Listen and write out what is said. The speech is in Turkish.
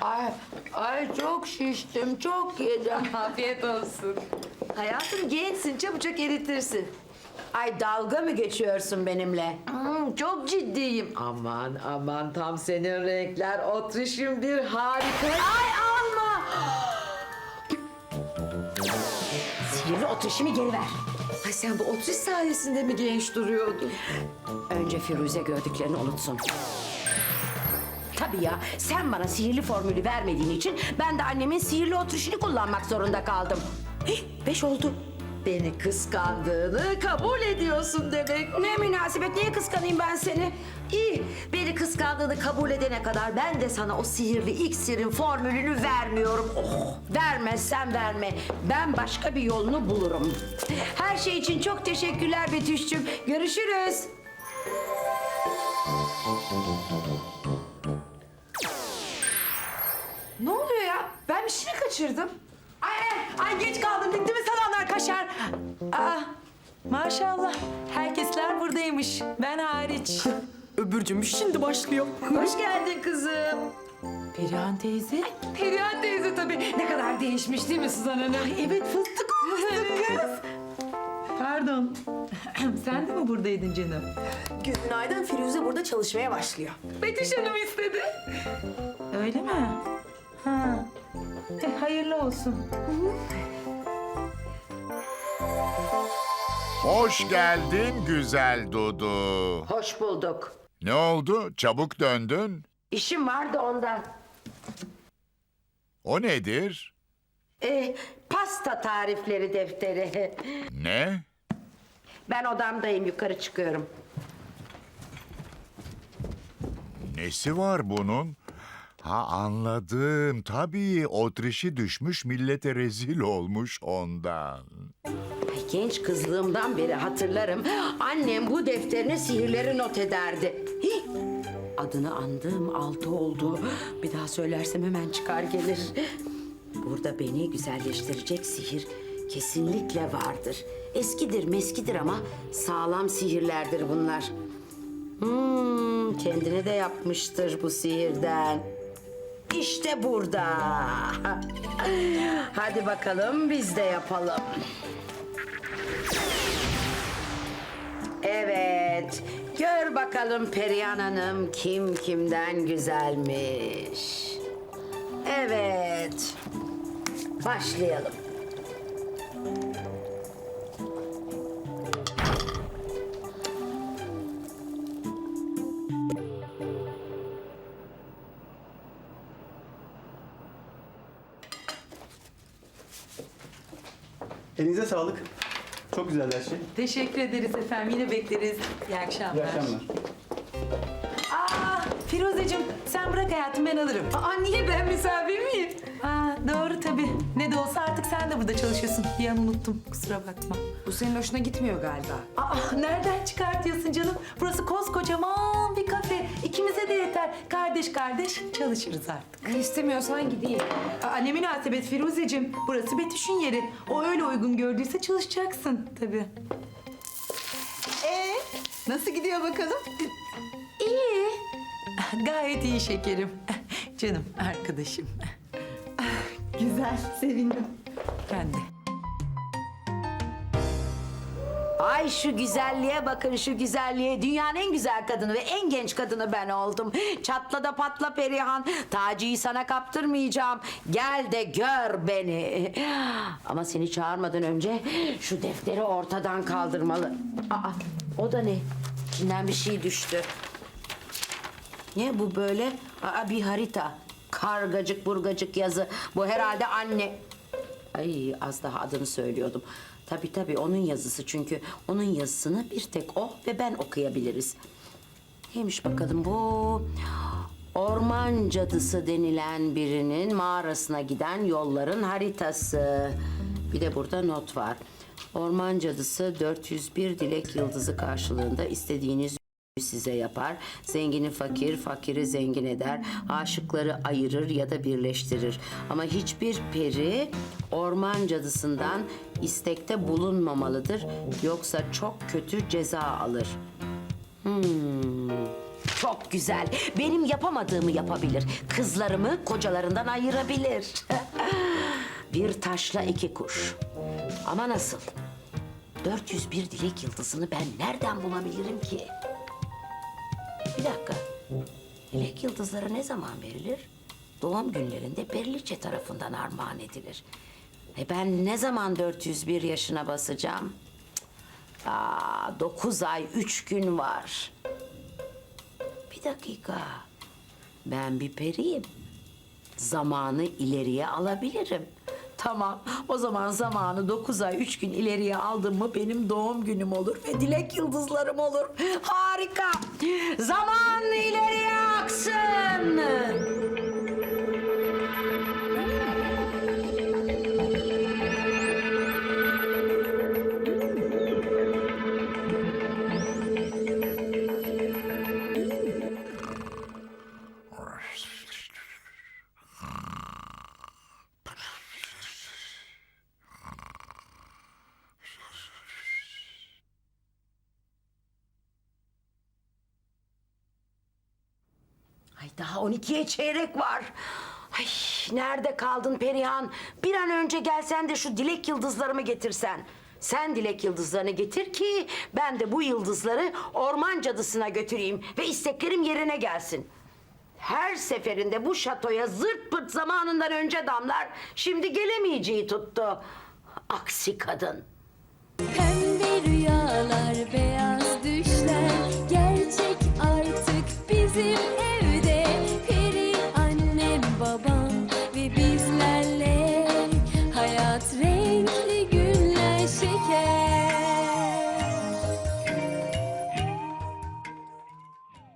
Ay, ay çok şiştim, çok yedim. Afiyet olsun. Hayatım gençsin çabucak eritirsin. Ay dalga mı geçiyorsun benimle? Hmm, çok ciddiyim. Aman aman tam senin renkler. Otrişim bir harika. Ay alma! Sihirli otrişimi geri ver. Ay sen bu otriş sayesinde mi genç duruyordun? Önce Firuze gördüklerini unutsun. Tabii ya, sen bana sihirli formülü vermediğin için ben de annemin sihirli otrişini kullanmak zorunda kaldım. Hih, beş oldu. Beni kıskandığını kabul ediyorsun demek. Ne münasebet, niye kıskanayım ben seni? İyi, beni kıskandığını kabul edene kadar ben de sana o sihirli iksirin formülünü vermiyorum. Oh. Vermezsen verme. Ben başka bir yolunu bulurum. Her şey için çok teşekkürler Betüş'cüğüm. Görüşürüz. Bir şey mi kaçırdım? Ay, ay, ay geç kaldım. Bitti mi salamlar kaşar? Aa, maşallah. Herkesler buradaymış. Ben hariç. Öbürcüm şimdi başlıyor. Hoş geldin kızım. Perihan teyze. Perihan teyze tabii. Ne kadar değişmiş değil mi Suzan Hanım? evet fıstık olmuşsun kız. Pardon. Sen de mi buradaydın canım? Günaydın Firuze burada çalışmaya başlıyor. Betüş Hanım istedi. Öyle mi? Olsun. Hoş geldin güzel Dudu. Hoş bulduk. Ne oldu? Çabuk döndün. İşim vardı ondan. O nedir? Ee, pasta tarifleri defteri. Ne? Ben odamdayım, yukarı çıkıyorum. Nesi var bunun? Ha anladım. Tabii otrişi düşmüş millete rezil olmuş ondan. Genç kızlığımdan beri hatırlarım. Annem bu defterine sihirleri not ederdi. Adını andığım altı oldu. Bir daha söylersem hemen çıkar gelir. Burada beni güzelleştirecek sihir kesinlikle vardır. Eskidir meskidir ama sağlam sihirlerdir bunlar. Hmm, kendine de yapmıştır bu sihirden. İşte burada. Hadi bakalım biz de yapalım. Evet. Gör bakalım Perihan Hanım kim kimden güzelmiş. Evet. Başlayalım. Elinize sağlık. Çok güzel her şey. Teşekkür ederiz efendim. Yine bekleriz. İyi akşamlar. İyi akşamlar. Aa, Firuzeciğim sen bırak hayatım ben alırım. Aa niye ben misafir miyim? Burada çalışıyorsun. Bir an unuttum. Kusura bakma. Bu senin hoşuna gitmiyor galiba. Aa, nereden çıkartıyorsun canım? Burası koskocaman bir kafe. İkimize de yeter. Kardeş kardeş çalışırız artık. E, istemiyorsan gideyim. Aa, ne münasebet Firuzeciğim. Burası Betüş'ün yeri. O öyle uygun gördüyse çalışacaksın tabii. Ee, nasıl gidiyor bakalım? İyi. Gayet iyi şekerim. Canım arkadaşım. Güzel, sevindim. Ben. Ay şu güzelliğe bakın şu güzelliğe. Dünyanın en güzel kadını ve en genç kadını ben oldum. Çatla da patla Perihan. Taci'yi sana kaptırmayacağım. Gel de gör beni. Ama seni çağırmadan önce şu defteri ortadan kaldırmalı. Aa, o da ne? İçinden bir şey düştü. Ne bu böyle? Aa, bir harita. Kargacık burgacık yazı. Bu herhalde anne. Ay az daha adını söylüyordum. Tabii tabii onun yazısı çünkü onun yazısını bir tek o ve ben okuyabiliriz. Neymiş bakalım bu? Orman cadısı denilen birinin mağarasına giden yolların haritası. Bir de burada not var. Orman cadısı 401 dilek yıldızı karşılığında istediğiniz size yapar. Zengini fakir, fakiri zengin eder. Aşıkları ayırır ya da birleştirir. Ama hiçbir peri orman cadısından istekte bulunmamalıdır. Yoksa çok kötü ceza alır. Hmm. çok güzel. Benim yapamadığımı yapabilir. Kızlarımı kocalarından ayırabilir. bir taşla iki kuş. Ama nasıl? 401 dilek yıldızını ben nereden bulabilirim ki? Bir dakika. Dilek yıldızları ne zaman verilir? Doğum günlerinde Periliçe tarafından armağan edilir. E ben ne zaman 401 yaşına basacağım? Cık. Aa, 9 ay 3 gün var. Bir dakika. Ben bir periyim. Zamanı ileriye alabilirim. Tamam. O zaman zamanı 9 ay 3 gün ileriye aldım mı benim doğum günüm olur ve dilek yıldızlarım olur. Harika. Zaman ileriye aksın. Daha 12'ye çeyrek var. Ay nerede kaldın Perihan? Bir an önce gelsen de şu dilek yıldızlarımı getirsen. Sen dilek yıldızlarını getir ki ben de bu yıldızları orman cadısına götüreyim ve isteklerim yerine gelsin. Her seferinde bu şatoya zırt pırt zamanından önce damlar. Şimdi gelemeyeceği tuttu. Aksi kadın. Pembe rüyalar, beyaz